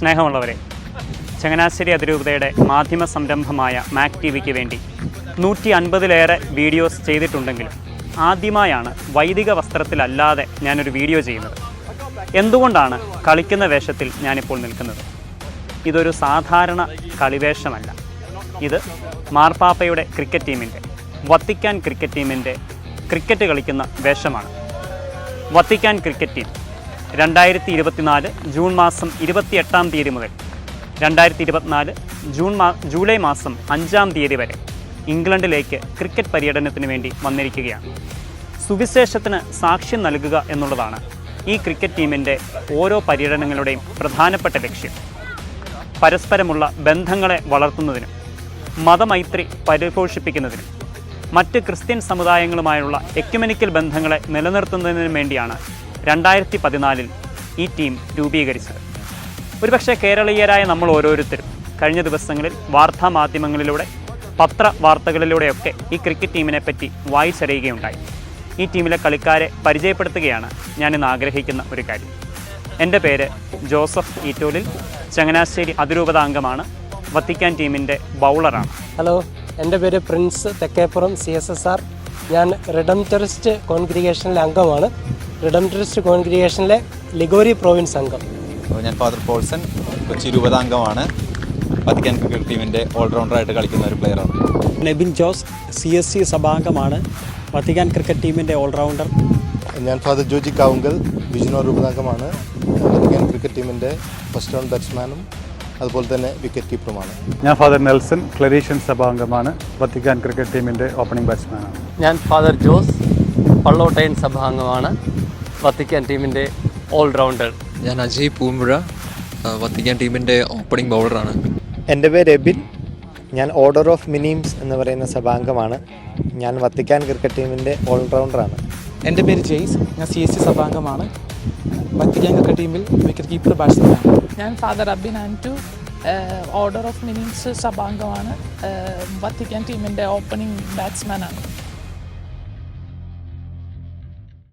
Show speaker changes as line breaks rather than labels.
സ്നേഹമുള്ളവരെ ചങ്ങനാശ്ശേരി അതിരൂപതയുടെ മാധ്യമ സംരംഭമായ മാക് ടി വിക്ക് വേണ്ടി നൂറ്റി അൻപതിലേറെ വീഡിയോസ് ചെയ്തിട്ടുണ്ടെങ്കിലും ആദ്യമായാണ് വൈദിക വസ്ത്രത്തിലല്ലാതെ ഞാനൊരു വീഡിയോ ചെയ്യുന്നത്. എന്തുകൊണ്ടാണ് കളിക്കുന്ന വേഷത്തിൽ ഞാനിപ്പോൾ നിൽക്കുന്നത്? ഇതൊരു സാധാരണ കളിവേഷമല്ല. ഇത് മാർപ്പാപ്പയുടെ ക്രിക്കറ്റ് ടീമിന്റെ വത്തിക്കാൻ ക്രിക്കറ്റ് ടീമിന്റെ ക്രിക്കറ്റ് കളിക്കുന്ന വേഷമാണ്. Vatican cricket team. രണ്ടായിരത്തി ഇരുപത്തിനാല് ജൂൺ മാസം ഇരുപത്തിയെട്ടാം തീയതി മുതൽ രണ്ടായിരത്തി ഇരുപത്തിനാല് ജൂൺ മാ ജൂലൈ മാസം അഞ്ചാം തീയതി വരെ ഇംഗ്ലണ്ടിലേക്ക് ക്രിക്കറ്റ് പര്യടനത്തിന് വേണ്ടി വന്നിരിക്കുകയാണ്. സുവിശേഷത്തിന് സാക്ഷ്യം നൽകുക എന്നുള്ളതാണ് ഈ ക്രിക്കറ്റ് ടീമിന്റെ ഓരോ പര്യടനങ്ങളുടെയും പ്രധാനപ്പെട്ട ലക്ഷ്യം. പരസ്പരമുള്ള ബന്ധങ്ങളെ വളർത്തുന്നതിനും മതമൈത്രി പരിപോഷിപ്പിക്കുന്നതിനും മറ്റ് ക്രിസ്ത്യൻ സമുദായങ്ങളുമായുള്ള എക്യുമെനിക്കൽ ബന്ധങ്ങളെ നിലനിർത്തുന്നതിനും വേണ്ടിയാണ് രണ്ടായിരത്തി പതിനാലിൽ ഈ ടീം രൂപീകരിച്ചത്. ഒരുപക്ഷെ കേരളീയരായ നമ്മൾ ഓരോരുത്തരും കഴിഞ്ഞ ദിവസങ്ങളിൽ വാർത്താ മാധ്യമങ്ങളിലൂടെ പത്ര വാർത്തകളിലൂടെയൊക്കെ ഈ ക്രിക്കറ്റ് ടീമിനെ പറ്റി വായിച്ചറിയുകയുണ്ടായി. ഈ ടീമിലെ കളിക്കാരെ പരിചയപ്പെടുത്തുകയാണ് ഞാൻ ഇന്ന് ആഗ്രഹിക്കുന്ന ഒരു കാര്യം. എന്റെ പേര് ജോസഫ് ഈറ്റോലിൽ ചങ്ങനാശ്ശേരി അതിരൂപത അംഗമാണ് വത്തിക്കാൻ ടീമിന്റെ ബൗളറാണ്.
ഹലോ എന്റെ പേര് Prince Thekkeppuram C S S R. ഞാൻ റിഡംറ്ററിസ്റ്റ് കോൺഗ്രിഗേഷനിലെ അംഗമാണ്. റിഡംറ്ററിസ്റ്റ് കോൺഗ്രിഗേഷനിലെ ലിഗോരി പ്രോവിൻസ് അംഗം.
ഞാൻ ഫാദർ പോൾസൺ കൊച്ചി രൂപതാംഗമാണ് വത്തിക്കാൻ ക്രിക്കറ്റ് ടീമിന്റെ ഓൾറൗണ്ടറായിട്ട് കളിക്കുന്ന ഒരു പ്ലെയറാണ്
Nebin Jose C S C സഭാംഗമാണ്. Vatican cricket ടീമിന്റെ ഓൾറൗണ്ടർ
ഞാൻ ഫാദർ ജോജി കാവുങ്കൽ വിജയനൂർ രൂപതാംഗമാണ്. വത്തിക്കാൻ ക്രിക്കറ്റ് ടീമിന്റെ ഫസ്റ്റ് റൗണ്ട് ബാറ്റ്സ്മാനും അതുപോലെ തന്നെ വിക്കറ്റ് കീപ്പറുമാണ്
ഞാൻ ഫാദർ നെൽസൺ ക്ലരീഷ്യൻ സഭാംഗമാണ്. വത്തിക്കാൻ ക്രിക്കറ്റ് ടീമിന്റെ ഓപ്പണിംഗ് ബാറ്റ്സ്മാനാണ്
ഞാൻ ഫാദർ ജോസ് പള്ളോട്ടയൻ സഭാംഗമാണ് വത്തിക്കാൻ ടീമിന്റെ ഓൾറൗണ്ടർ.
ഞാൻ അജയ് പൂമ്പുഴ വത്തിക്കാൻ ടീമിന്റെ ഓപ്പണിംഗ് ബൗളറാണ്.
എന്റെ പേര് എബിൻ ഞാൻ ഓർഡർ ഓഫ് മിനിംസ് എന്ന് പറയുന്ന സഭാംഗമാണ്. ഞാൻ വത്തിക്കാൻ ക്രിക്കറ്റ് ടീമിന്റെ ഓൾറൗണ്ടറാണ്.
എന്റെ പേര് ജെയ്സ് ഞാൻ സി എസ് സി സഭാംഗമാണ്. വത്തിക്കാൻ ക്രിക്കറ്റ് ടീമിൽ വിക്കറ്റ് കീപ്പർ ബാറ്റ്സ്മാനാണ്
ഞാൻ Father Abin Antu order of Minims സഭാംഗമാണ്. Vatican ടീമിന്റെ ഓപ്പണിംഗ് ബാറ്റ്സ്മാനാണ്